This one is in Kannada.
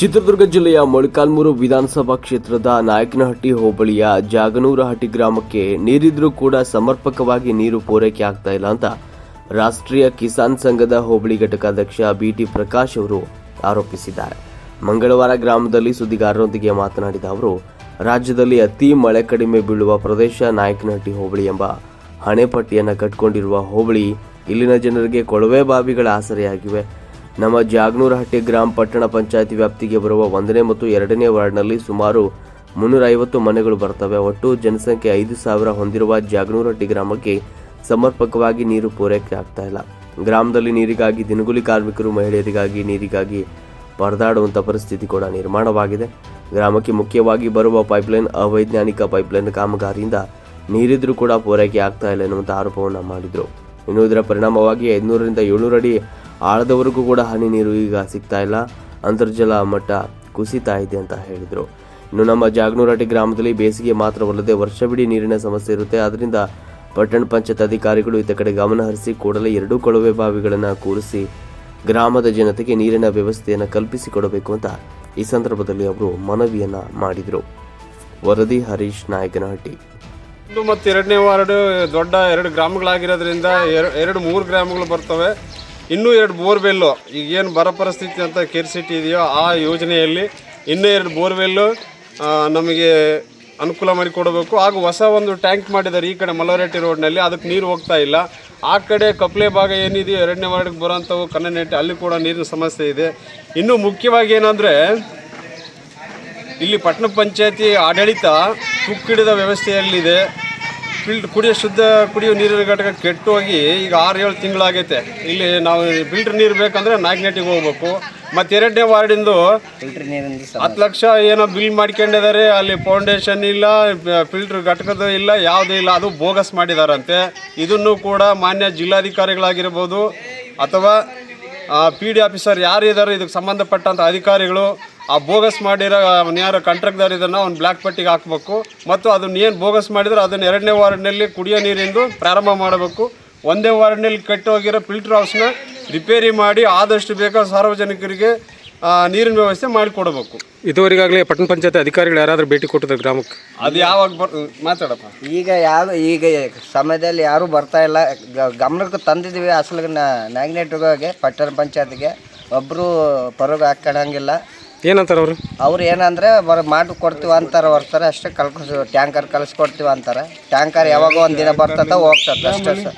ಚಿತ್ರದುರ್ಗ ಜಿಲ್ಲೆಯ ಮೊಳಕಾಲ್ಮೂರು ವಿಧಾನಸಭಾ ಕ್ಷೇತ್ರದ ನಾಯಕನಹಟ್ಟಿ ಹೋಬಳಿಯ ಜಾಗನೂರಹಟ್ಟಿ ಗ್ರಾಮಕ್ಕೆ ನೀರಿದ್ರೂ ಕೂಡ ಸಮರ್ಪಕವಾಗಿ ನೀರು ಪೂರೈಕೆ ಆಗ್ತಾ ಇಲ್ಲ ಅಂತ ರಾಷ್ಟ್ರೀಯ ಕಿಸಾನ್ ಸಂಘದ ಹೋಬಳಿ ಘಟಕಾಧ್ಯಕ್ಷ ಬಿಟಿ ಪ್ರಕಾಶ್ ಅವರು ಆರೋಪಿಸಿದ್ದಾರೆ. ಮಂಗಳವಾರ ಗ್ರಾಮದಲ್ಲಿ ಸುದ್ದಿಗಾರರೊಂದಿಗೆ ಮಾತನಾಡಿದ ಅವರು, ರಾಜ್ಯದಲ್ಲಿ ಅತಿ ಮಳೆ ಕಡಿಮೆ ಬೀಳುವ ಪ್ರದೇಶ ನಾಯಕನಹಟ್ಟಿ ಹೋಬಳಿ ಎಂಬ ಹಣೆಪಟ್ಟಿಯನ್ನು ಕಟ್ಕೊಂಡಿರುವ ಹೋಬಳಿ ಇಲ್ಲಿನ ಜನರಿಗೆ ಕೊಳವೆ ಬಾವಿಗಳ ಆಸರೆಯಾಗಿವೆ. ನಮ್ಮ ಜಾಗನೂರಹಟ್ಟಿ ಗ್ರಾಮ ಪಟ್ಟಣ ಪಂಚಾಯತಿ ವ್ಯಾಪ್ತಿಗೆ ಬರುವ ಒಂದನೇ ಮತ್ತು ಎರಡನೇ ವಾರ್ಡ್ನಲ್ಲಿ ಸುಮಾರು ಮುನ್ನೂರ ಐವತ್ತು ಮನೆಗಳು ಬರ್ತವೆ. ಒಟ್ಟು ಜನಸಂಖ್ಯೆ ಐದು ಸಾವಿರ ಹೊಂದಿರುವ ಜಾಗನೂರಹಟ್ಟಿ ಗ್ರಾಮಕ್ಕೆ ಸಮರ್ಪಕವಾಗಿ ನೀರು ಪೂರೈಕೆ ಆಗ್ತಾ ಇಲ್ಲ. ಗ್ರಾಮದಲ್ಲಿ ನೀರಿಗಾಗಿ ದಿನಗೂಲಿ ಕಾರ್ಮಿಕರು, ಮಹಿಳೆಯರಿಗಾಗಿ ನೀರಿಗಾಗಿ ಪರದಾಡುವಂಥ ಪರಿಸ್ಥಿತಿ ಕೂಡ ನಿರ್ಮಾಣವಾಗಿದೆ. ಗ್ರಾಮಕ್ಕೆ ಮುಖ್ಯವಾಗಿ ಬರುವ ಪೈಪ್ಲೈನ್ ಅವೈಜ್ಞಾನಿಕ ಪೈಪ್ಲೈನ್ ಕಾಮಗಾರಿಯಿಂದ ನೀರಿದ್ರೂ ಕೂಡ ಪೂರೈಕೆ ಆಗ್ತಾ ಇಲ್ಲ ಎನ್ನುವಂಥ ಆರೋಪವನ್ನು ಮಾಡಿದರು. ಇನ್ನು ಇದರ ಪರಿಣಾಮವಾಗಿ ಐದುನೂರರಿಂದ ಏಳ್ನೂರ ಅಡಿ ಆಳದವರೆಗೂ ಕೂಡ ಹನಿ ನೀರು ಈಗ ಸಿಗ್ತಾ ಇಲ್ಲ. ಅಂತರ್ಜಲ ಮಟ್ಟ ಕುಸಿತಾ ಇದೆ ಅಂತ ಹೇಳಿದರು. ಇನ್ನು ನಮ್ಮ ಜಾಗನೂರಹಟ್ಟಿ ಗ್ರಾಮದಲ್ಲಿ ಬೇಸಿಗೆ ಮಾತ್ರವಲ್ಲದೆ ವರ್ಷವಿಡೀ ನೀರಿನ ಸಮಸ್ಯೆ ಇರುತ್ತೆ. ಆದ್ದರಿಂದ ಪಟ್ಟಣ ಪಂಚಾಯತ್ ಅಧಿಕಾರಿಗಳು ಇತ್ತ ಕಡೆ ಗಮನ ಹರಿಸಿ ಕೂಡಲೇ ಎರಡೂ ಕೊಳವೆ ಬಾವಿಗಳನ್ನು ಕೂರಿಸಿ ಗ್ರಾಮದ ಜನತೆಗೆ ನೀರಿನ ವ್ಯವಸ್ಥೆಯನ್ನು ಕಲ್ಪಿಸಿಕೊಡಬೇಕು ಅಂತ ಈ ಸಂದರ್ಭದಲ್ಲಿ ಅವರು ಮನವಿಯನ್ನ ಮಾಡಿದರು. ವರದಿ ಹರೀಶ್ ನಾಯಕನಹಟ್ಟಿ. ಮತ್ತು ಎರಡನೇ ವಾರ್ಡ್ ದೊಡ್ಡ ಎರಡು ಗ್ರಾಮಗಳಾಗಿರೋದ್ರಿಂದ ಎರ- ಎರಡು ಮೂರು ಗ್ರಾಮಗಳು ಬರ್ತವೆ. ಇನ್ನೂ ಎರಡು ಬೋರ್ವೆಲ್ಲು ಈಗ ಏನು ಬರ ಪರಿಸ್ಥಿತಿ ಅಂತ ಕೇರ್ ಇದೆಯೋ ಆ ಯೋಜನೆಯಲ್ಲಿ ಇನ್ನೂ ಎರಡು ಬೋರ್ವೆಲ್ಲು ನಮಗೆ ಅನುಕೂಲ ಮಾಡಿಕೊಡಬೇಕು ಹಾಗೂ ಹೊಸ ಒಂದು ಟ್ಯಾಂಕ್ ಮಾಡಿದ್ದಾರೆ ಈ ಕಡೆ ಮಲವರೆಟ್ಟಿ ರೋಡ್ನಲ್ಲಿ. ಅದಕ್ಕೆ ನೀರು ಹೋಗ್ತಾ ಇಲ್ಲ. ಆ ಕಡೆ ಕಪ್ಲೆ ಭಾಗ ಏನಿದೆಯೋ ಎರಡನೇ ವಾರ್ಡ್ಗೆ ಬರೋಂಥವು ಕನ್ನನೆಟ್ಟಿ ಅಲ್ಲಿ ಕೂಡ ನೀರಿನ ಸಮಸ್ಯೆ ಇದೆ. ಇನ್ನೂ ಮುಖ್ಯವಾಗಿ ಏನಂದರೆ, ಇಲ್ಲಿ ಪಟ್ಟಣ ಪಂಚಾಯತಿ ಆಡಳಿತ ತುಕ್ಕಿಡಿದ ವ್ಯವಸ್ಥೆಯಲ್ಲಿದೆ. ಫಿಲ್ಟ್ ಕುಡಿಯೋ ಶುದ್ಧ ಕುಡಿಯೋ ನೀರಿನ ಘಟಕ ಕೆಟ್ಟು ಹೋಗಿ ಈಗ ಆರು ಏಳು ತಿಂಗಳಾಗೈತೆ. ಇಲ್ಲಿ ನಾವು ಫಿಲ್ಟರ್ ನೀರು ಬೇಕಂದ್ರೆ ನಾಗ್ನೆಟ್ಟಿಗೆ ಹೋಗ್ಬೇಕು. ಮತ್ತು ಎರಡನೇ ವಾರ್ಡಿಂದು ಹತ್ತು ಲಕ್ಷ ಏನೋ ಬಿಲ್ ಮಾಡ್ಕೊಂಡಿದ್ದಾರೆ. ಅಲ್ಲಿ ಫೌಂಡೇಶನ್ ಇಲ್ಲ ಫಿಲ್ಟರ್ ಘಟಕದ ಇಲ್ಲ ಯಾವುದೂ ಇಲ್ಲ ಅದು ಬೋಗಸ್ ಮಾಡಿದಾರಂತೆ. ಇದನ್ನು ಕೂಡ ಮಾನ್ಯ ಜಿಲ್ಲಾಧಿಕಾರಿಗಳಾಗಿರ್ಬೋದು ಅಥವಾ ಪಿ ಡಿ ಆಫೀಸರ್ ಯಾರು ಇದ್ದಾರೆ ಇದಕ್ಕೆ ಸಂಬಂಧಪಟ್ಟಂಥ ಅಧಿಕಾರಿಗಳು ಆ ಬೋಗಸ್ ಮಾಡಿರೋ ಅವ್ನು ಯಾರು ಇದನ್ನ ಇದನ್ನು ಅವ್ನು ಬ್ಲ್ಯಾಕ್ ಪಟ್ಟಿಗೆ ಹಾಕಬೇಕು. ಮತ್ತು ಅದನ್ನ ಏನು ಬೋಗಸ್ ಮಾಡಿದ್ರೆ ಅದನ್ನ ಎರಡನೇ ವಾರ್ಡ್ನಲ್ಲಿ ಕುಡಿಯೋ ನೀರಿಂದು ಪ್ರಾರಂಭ ಮಾಡಬೇಕು. ಒಂದೇ ವಾರ್ಡ್ನಲ್ಲಿ ಕಟ್ಟೋಗಿರೋ ಫಿಲ್ಟರ್ ಹೌಸ್ನ ರಿಪೇರಿ ಮಾಡಿ ಆದಷ್ಟು ಬೇಗ ಸಾರ್ವಜನಿಕರಿಗೆ ನೀರಿನ ವ್ಯವಸ್ಥೆ ಮಾಡಿಕೊಡಬೇಕು. ಇದುವರೆಗಾಗಲೇ ಪಟ್ಟಣ ಪಂಚಾಯತ್ ಅಧಿಕಾರಿಗಳು ಯಾರಾದರೂ ಭೇಟಿ ಕೊಟ್ಟಿದ್ದಾರೆ ಗ್ರಾಮಕ್ಕೆ? ಅದು ಯಾವಾಗ ಬರ್ ಮಾತಾಡಪ್ಪ. ಈಗ ಯಾವ ಈಗ ಸಮಯದಲ್ಲಿ ಯಾರೂ ಬರ್ತಾ ಇಲ್ಲ. ಗ- ಗಮನಕ್ಕೆ ತಂದಿದ್ದೀವಿ. ಅಸಲು ನಾಗ್ನೆಟ್ಗೆ ಪಟ್ಟಣ ಪಂಚಾಯತ್ಗೆ. ಒಬ್ಬರು ಪರೋಗ ಹಾಕೊಳಂಗಿಲ್ಲ ಏನಂತಾರೆ ಅವರು? ಅವ್ರು ಏನಂದ್ರೆ, ಬರ ಮಾಡಿ ಕೊಡ್ತೀವಿ ಅಂತಾರೆ ಬರ್ತಾರೆ ಅಷ್ಟೇ ಕಲ್ಕೊಸ್ ಟ್ಯಾಂಕರ್ ಕಲಿಸ್ಕೊಡ್ತೀವಿ ಅಂತಾರೆ. ಟ್ಯಾಂಕರ್ ಯಾವಾಗ ಒಂದು ದಿನ ಬರ್ತದ, ಹೋಗ್ತದೆ ಅಷ್ಟೇ ಸರ್.